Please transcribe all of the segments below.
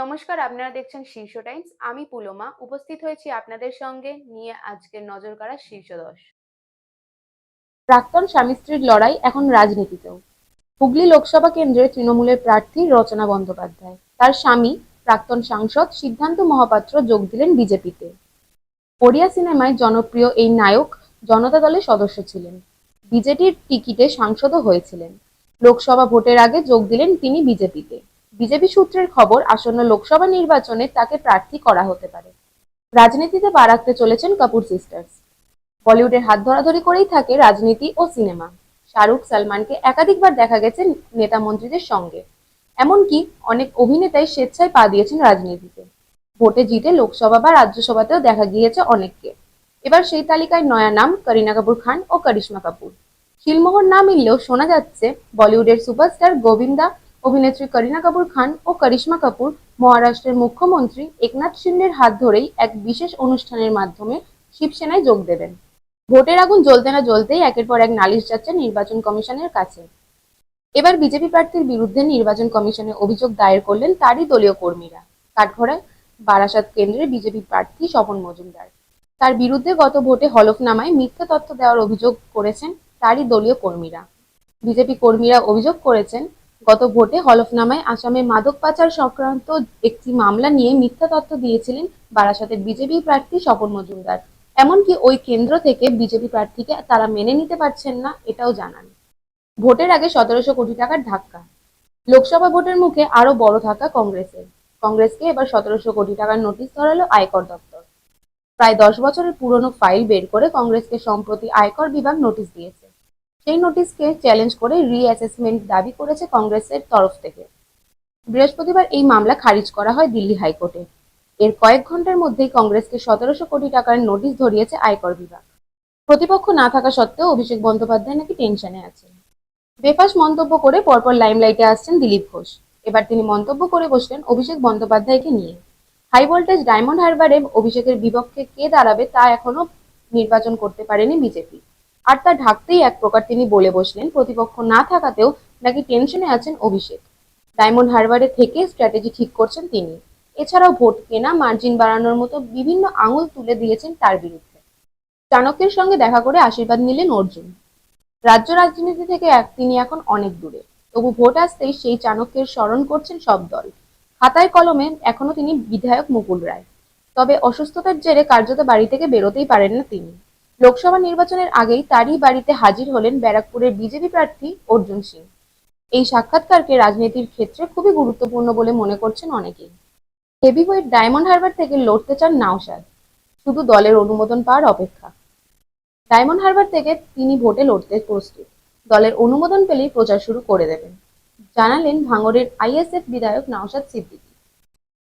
নমস্কার, আপনারা দেখছেন শীর্ষ টাইমস। আমি পুলোমা উপস্থিত হয়েছি আপনাদের সঙ্গে নিয়ে আজকের নজর কাড়া শীর্ষ দশ প্রাক্তন স্বামী স্ত্রীর লড়াই এখন রাজনীতিতেও। হুগলি লোকসভা কেন্দ্রের তৃণমূলের প্রার্থী রচনা বন্দ্যোপাধ্যায়। তার স্বামী, প্রাক্তন সাংসদ সিদ্ধান্ত মহাপাত্র যোগ দিলেন বিজেপিতে। ওড়িয়া সিনেমায় জনপ্রিয় এই নায়ক জনতা দলের সদস্য ছিলেন। বিজেপির টিকিটে সাংসদও হয়েছিলেন। লোকসভা ভোটের আগে যোগ দিলেন তিনি বিজেপিতে। বিজেপি সূত্রের খবর, আসন্ন লোকসভা নির্বাচনে তাকে প্রার্থী করা হতে পারে। রাজনীতিতে পা রাখতে চলেছেন কাপুর সিস্টার্স বলিউডের হাত ধরাধরি করেই থাকে রাজনীতি ও সিনেমা। শাহরুখ সালমানকে একাধিকবার দেখা গেছে নেতা মন্ত্রীদের সঙ্গে। এমনকি অনেক অভিনেতাই স্বেচ্ছায় পা দিয়েছেন রাজনীতিতে। ভোটে জিতে লোকসভা বা রাজ্যসভাতেও দেখা গিয়েছে অনেককে। এবার সেই তালিকায় নয়া নাম করিনা কাপুর খান ও করিশ্মা কাপুর। শিলমোহর না মিললেও শোনা যাচ্ছে বলিউডের সুপারস্টার গোবিন্দা অভিনেত্রী করিনা কাপুর খান ও করিশ্মা কাপুর মহারাষ্ট্রের মুখ্যমন্ত্রী একনাথ শিন্ডের হাত ধরেই এক বিশেষ অনুষ্ঠানের মাধ্যমে শিবসেনায় যোগ দেবেন। ভোটের আগুন জ্বলতে না জ্বলতেই একের পর এক নালিশ যাচ্ছে নির্বাচন কমিশনের কাছে। এবার বিজেপি প্রার্থীর বিরুদ্ধে নির্বাচন কমিশনে অভিযোগ দায়ের করলেন তারই দলীয় কর্মীরা। কাঠঘড়ায় বারাসাত কেন্দ্রে বিজেপি প্রার্থী স্বপন মজুমদার। তার বিরুদ্ধে গত ভোটে হলফনামায় মিথ্যা তথ্য দেওয়ার অভিযোগ করেছেন তারই দলীয় কর্মীরা। বিজেপি কর্মীরা অভিযোগ করেছেন গত ভোটে হলফনামায় আসামে মাদক পাচার সংক্রান্ত একটি মামলা নিয়ে মিথ্যা তথ্য দিয়েছিলেন বারাসাতের বিজেপি প্রার্থী স্বপন মজুমদার। এমনকি ওই কেন্দ্র থেকে বিজেপি প্রার্থীকে তারা মেনে নিতে পারছেন না, এটাও জানান। ভোটের আগে সতেরোশো কোটি টাকার ধাক্কা। লোকসভা ভোটের মুখে আরও বড় ধাক্কা কংগ্রেসের। কংগ্রেসকে এবার সতেরোশো কোটি টাকার নোটিশ ধরালো আয়কর দপ্তর। প্রায় দশ বছরের পুরনো ফাইল বের করে কংগ্রেসকে সম্প্রতি আয়কর বিভাগ নোটিশ দিয়েছে। সেই নোটিশকে চ্যালেঞ্জ করে রিঅ্যাসেসমেন্ট দাবি করেছে কংগ্রেসের তরফ থেকে। বৃহস্পতিবার এই মামলা খারিজ করা হয় দিল্লি হাইকোর্টে। এর কয়েক ঘণ্টার মধ্যেই কংগ্রেসকে সতেরোশো কোটি টাকার নোটিশ ধরিয়েছে আয়কর বিভাগ। প্রতিপক্ষ না থাকা সত্ত্বেও অভিষেক বন্দ্যোপাধ্যায় নাকি টেনশনে আছেন। বেফাস মন্তব্য করে পরপর লাইমলাইটে আসছেন দিলীপ ঘোষ। এবার তিনি মন্তব্য করে বসলেন অভিষেক বন্দ্যোপাধ্যায়কে নিয়ে। হাই ভোল্টেজ ডায়মন্ড হারবারে অভিষেকের বিপক্ষে কে দাঁড়াবে তা এখনও নির্বাচন করতে পারেনি বিজেপি। আর তা ঢাকতেই এক প্রকার তিনি বলে বসলেন, প্রতিপক্ষ না থাকাতেও নাকি টেনশনে আছেন অভিষেক। ডায়মন্ড হারবারে থেকে স্ট্র্যাটেজি ঠিক করছেন তিনি। এছাড়াও ভোট কেনা, মার্জিন বাড়ানোর মতো বিভিন্ন আঙুল তুলে দিয়েছেন তার বিরুদ্ধে। চাণক্যের সঙ্গে দেখা করে আশীর্বাদ নিলেন অর্জুন। রাজ্য রাজনীতি থেকে এক তিনি এখন অনেক দূরে। তবু ভোট আসতেই সেই চাণক্যের স্মরণ করছেন সব দল। খাতায় কলমে এখনও তিনি বিধায়ক মুকুল রায়। তবে অসুস্থতার জেরে কার্যত বাড়ি থেকে বেরোতেই পারেন না তিনি। লোকসভা নির্বাচনের আগেই তারই বাড়িতে হাজির হলেন ব্যারাকপুরের বিজেপি প্রার্থী অর্জুন সিং। এই সাক্ষাৎকারকে রাজনীতির ক্ষেত্রে খুবই গুরুত্বপূর্ণ বলে মনে করছেন অনেকেই। হেভিওয়েট ডায়মন্ড হারবার থেকে লড়তে চান নাওশাদ। শুধু দলের অনুমোদন পাওয়ার অপেক্ষা। ডায়মন্ড হারবার থেকে তিনি ভোটে লড়তে প্রস্তুত। দলের অনুমোদন পেলেই প্রচার শুরু করে দেবেন। জানালেন ভাঙড়ের আইএসএফ বিধায়ক নওশাদ সিদ্দিকী।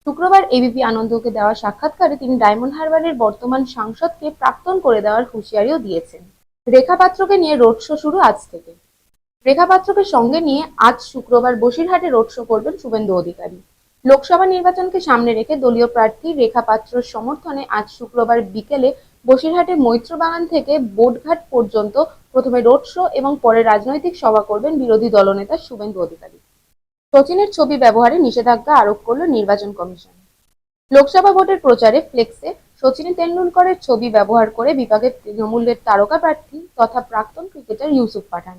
শুক্রবার এবিপি আনন্দকে দেওয়া সাক্ষাৎকারে তিনি ডায়মন্ড হারবারের বর্তমান সাংসদকে প্রাক্তন করে দেওয়ার হুঁশিয়ারিও দিয়েছেন। রেখা পাত্রকে নিয়ে রোড শো শুরু আজ থেকে। রেখা পাত্রকে সঙ্গে নিয়ে আজ শুক্রবার বসিরহাটে রোড শো করবেন শুভেন্দু অধিকারী। লোকসভা নির্বাচনকে সামনে রেখে দলীয় প্রার্থী রেখা পাত্রর সমর্থনে আজ শুক্রবার বিকেলে বসিরহাটে মৈত্রবাগান থেকে বোটঘাট পর্যন্ত প্রথমে রোড শো এবং পরে রাজনৈতিক সভা করবেন বিরোধী দলনেতা শুভেন্দু অধিকারী। সচিনের ছবি ব্যবহারে নিষেধাজ্ঞা আরোপ করল নির্বাচন কমিশন। লোকসভা ভোটের প্রচারে ফ্লেক্সে সচিন তেন্ডুলকরের ছবি ব্যবহার করে বিভাগের তৃণমূলের তারকা প্রার্থী তথা প্রাক্তন ক্রিকেটার ইউসুফ পাঠান।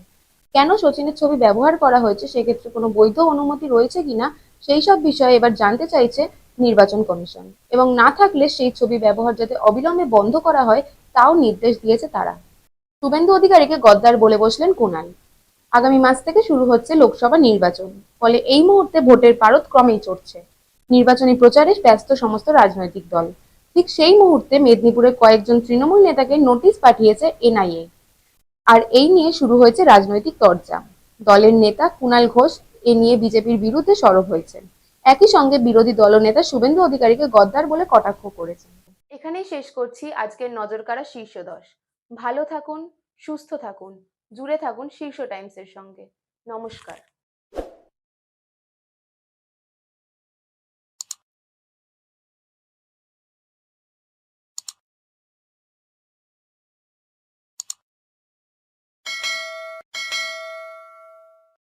কেন সচিনের ছবি ব্যবহার করা হয়েছে সেক্ষেত্রে কোনো বৈধ অনুমতি রয়েছে কিনা সেই সব বিষয়ে এবার জানতে চাইছে নির্বাচন কমিশন। এবং না থাকলে সেই ছবি ব্যবহার যাতে অবিলম্বে বন্ধ করা হয় তাও নির্দেশ দিয়েছে তারা। শুভেন্দু অধিকারীকে গদ্দার বলে বসলেন কুণাল আগামী মাস থেকে শুরু হচ্ছে লোকসভা নির্বাচন। ফলে এই মুহূর্তে ভোটের পারদ ক্রমেই চড়ছে। নির্বাচনী প্রচারে ব্যস্ত সমস্ত রাজনৈতিক দল। ঠিক সেই মুহূর্তে মেদিনীপুরে কয়েকজন তৃণমূল নেতাকে নোটিশ পাঠিয়েছে এনআইএ। আর এই নিয়ে শুরু হয়েছে রাজনৈতিক চর্চা দলের নেতা কুণাল ঘোষ এ নিয়ে বিজেপির বিরুদ্ধে সরব হয়েছেন। একই সঙ্গে বিরোধী দলনেতা শুভেন্দু অধিকারীকে গদ্দার বলে কটাক্ষ করেছেন। এখানেই শেষ করছি আজকের নজর কাড়া শীর্ষ দশ ভালো থাকুন, সুস্থ থাকুন। জুড়ে থাকুন শীর্ষ টাইমসের সঙ্গে। নমস্কার।